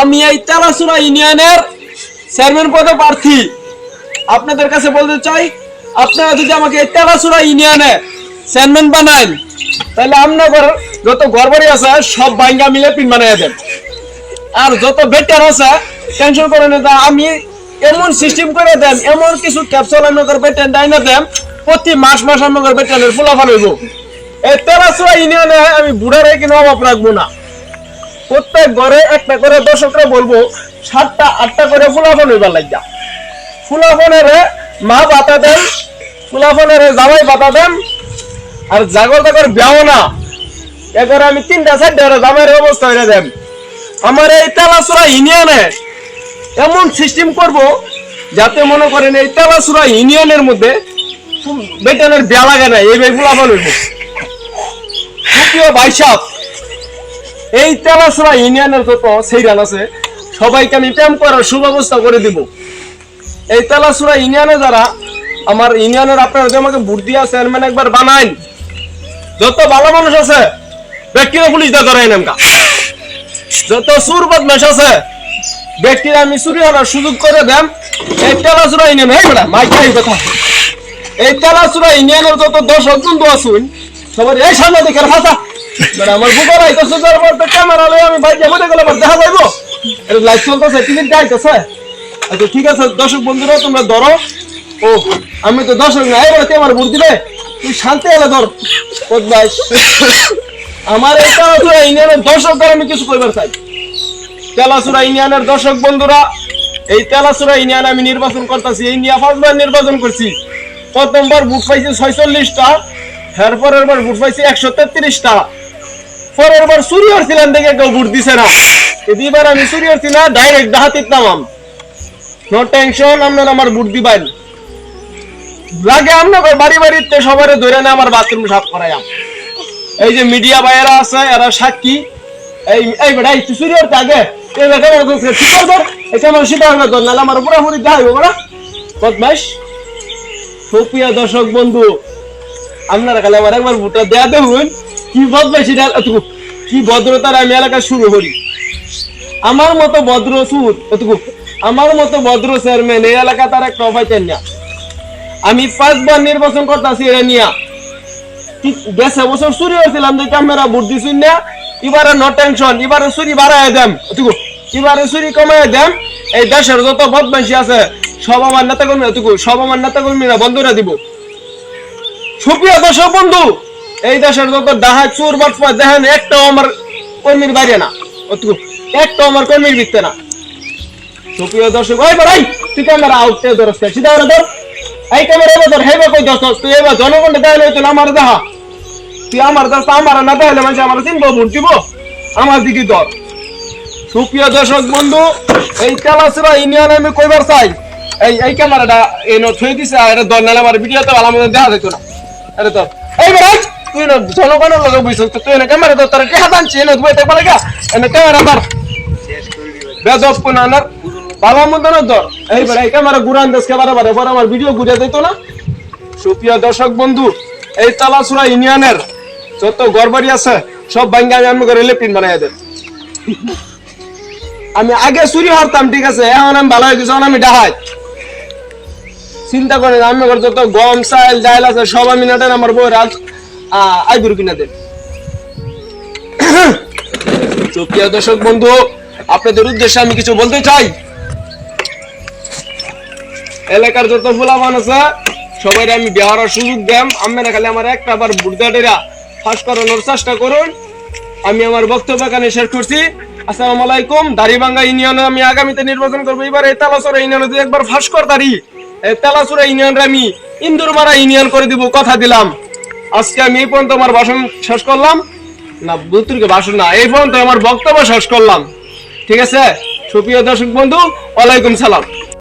আমি এই তেলাসুরা ইউনিয়নের চেয়ারম্যান পদে প্রার্থী। আপনাদের কাছে বলতে চাই, আপনারা যদি আমাকে এই তেলাসুরা ইউনিয়নে চেয়ারম্যান বানান তাহলে আপনাদের যত গড়বড়ি আছে, সব বাইঙ্গা মিলে পিন বানাই দেন। আর যত বেটার আছে টেনশন করে না আমি এমন সিস্টেম করে দেন, এমন কিছু ক্যাপসুল আপনাদের বেটেন ডাইনা দেন, প্রতি মাস মাস আপনাদের বেটেনের ফুলাফান হইব। এই তেলাসুরা ইউনিয়নে আমি বুড়ারে কিনা অভাব রাখব না। প্রত্যেক ঘরে একটা করে দর্শকরা বলব, সাতটা, আটটা করে ফুলাফন হইবার লাগিয়া। ফুলাফনের মা বাতা দেন ফুলাফনের জামাই বাতা দেন, আর জাগর জাগর ব্যাও না। এবারে আমি তিনটা, চারটা জামাইয়ের অবস্থা হয়ে দেন। আমার এই তেলাসুরা ইউনিয়নে এমন সিস্টেম করব, যাতে মনে করেন এই তেলাসুরা ইউনিয়নের মধ্যে বেতনের বেয়া লাগে না এই ফুলাফন হইব। সুপ্রিয় ভাই সাহেব এই তেলাসুরা ইউনিয়নের যত সেইরান আছে, সবাইকে আমি প্রেম করার সুব্যবস্থা করে দিব। এই তেলাসুরা ইউনিয়নে যারা, আমার ইউনিয়নের আপনারা যদি আমাকে ভোট দিয়া চেয়ারম্যান একবার বানাইন। যত ভালো মানুষ আছে, ব্যক্তিরা পুলিশ দা ধরাই নামকা যত সুর বদমাস আছে, ব্যক্তিরা আমি চুরি হওয়ার সুযোগ করে দেন। এই তেলাসুরা ইউনিয়ন এই বেটা, মাইক এই কথা। এই তেলাসুরা ইউনিয়নের যত দর্শক বন্ধু আছেন সবার এই সামনে দেখে ফাঁসা বেটা আমার বুকের আইতেছে তারপর তো ক্যামেরা লই আমি বাইরে মধ্যে গেলে দেখা যাইবো। এটা লাইভ চলতেছে টিকিট আইতেছে। আচ্ছা ঠিক আছে, দর্শক বন্ধুরা, তোমরা ধরো। ও, আমি তো দর্শক না, এবারে তুই আমার ভোট দিবে তুই শান্তি এলে ধর, বদমাইশ। আমার এই তেলাসুরা ইউনিয়নের দর্শকদের আমি কিছু কইবার চাই। তেলাসুরা ইউনিয়নের দর্শক বন্ধুরা, এই তেলাসুরা ইউনিয়ন আমি নির্বাচন করতেছি, এই নিয়ে পাঁচবার নির্বাচন করছি। প্রথমবার ভোট পাইছি ছয়চল্লিশটা এর পরের বার ভোট পাইছি একশো তেত্রিশটা। পরের বার চুরি দেখে কেউ ভোট দিছে না। আমি চুরি হচ্ছি না ডাইরেক্ট ডাহাতির নামাম। নো টেনশন আপনারা আমার ভোট দিবেন। লাগে আপনার বাড়ি বাড়িতে সবারে ধরে না আমার বাথরুম সাফ করাইয়াম। এই যে মিডিয়া ভাইয়েরা আছে, এরা সাক্ষী। এই এই বেটা তুই চুরি হচ্ছে আগে। এই বেটা ঠিক হবে নাহলে আমার পুরোপুরি দেখা হইব, বেটা। বদমাইশ। সুপ্রিয় দর্শক বন্ধু, আপনারা খালি আমার একবার ভোটটা দেয়া দেখুন কি বদমাইশ এতটুকু কি ভদ্রতার আমি এলাকা শুরু করি? আমার মতো ভদ্র সুর এতটুকু আমার মতো ভদ্র চেয়ারম্যান এই এলাকা তার একটা পাইতেন না। আমি পাঁচবার নির্বাচন করতেছি এটা নিয়া। গেছে বছর চুরি হয়েছিলাম যে ক্যামেরা ভোট দিছুন না? এবারে নো টেনশন এবারে চুরি বাড়াই দেন এটুকু এবারে চুরি কমাই দেন এই দেশের যত বদমাইশি আছে, সব আমার নেতা কর্মী এটুকু সব আমার নেতা কর্মীরা বন্ধুরা দিব। সুপ্রিয় দর্শক বন্ধু এই দেশের যত ডাহা চোর বাটপা দেখেন একটাও আমার কর্মীর বাইরে না। অতটুকু একটাও আমার কর্মীর ভিত্তে না। সুপ্রিয় দর্শক, ওই বাড়াই তুই ক্যামেরা আউটে ধরস সিধা ধর। এই ক্যামেরা এবার ধর হেবা কই দর্শক তুই এবার জনগণ তুই আমার দেখা তুই আমার দোস্ত আমার না দেখালে মানে আমার চিনবো ভোট দিব আমার দিকে ধর। সুপ্রিয় দর্শক বন্ধু, এই তেলাসরা ইউনিয়ন আমি কইবার চাই। এই এই ক্যামেরাটা এই নো থুই দিছে, আর এটা নালে আমার ভিডিওতে ভালো মতো দেখা যেত না। আরে তো এই বেড়াই তুই না জনগণের আছে, সব ভাঙ্গা আমি করে বানাই দেন। আমি আগে চুরি হরতাম, ঠিক আছে? এখন আমি ভালো হয়ে আমি ডাহাই। চিন্তা করেন আমি যত গম, চাল ডাল আছে, সব আমি নাটেন আমার বউয়ের আজ দেন। দর্শক বন্ধু, আপনাদের উদ্দেশ্যে আমি কিছু বলতে চাই। এলাকার যত সবাই আমি সুযোগ দেম আমি না খালি আমার একটা বার বুড়দাটেরা ফাঁস করানোর চেষ্টা করুন। আমি আমার বক্তব্য এখানে শেষ করছি। আসসালামু আলাইকুম। দাড়িভাঙ্গা ইউনিয়নে আমি আগামীতে নির্বাচন করব। এবার এই তেলাসরা ইউনিয়নে একবার ফাঁস কর দাঁড়ি এই তেলাসরা ইউনিয়নরে আমি ইন্দুরমারা ইউনিয়ন করে দিব। কথা দিলাম। আজকে আমি এই পর্যন্ত আমার ভাষণ শেষ করলাম। না বুতুরকে ভাষণ না, এই পর্যন্ত আমার বক্তব্য শেষ করলাম। ঠিক আছে? সুপ্রিয় দর্শক বন্ধু, ওয়ালাইকুম সালাম।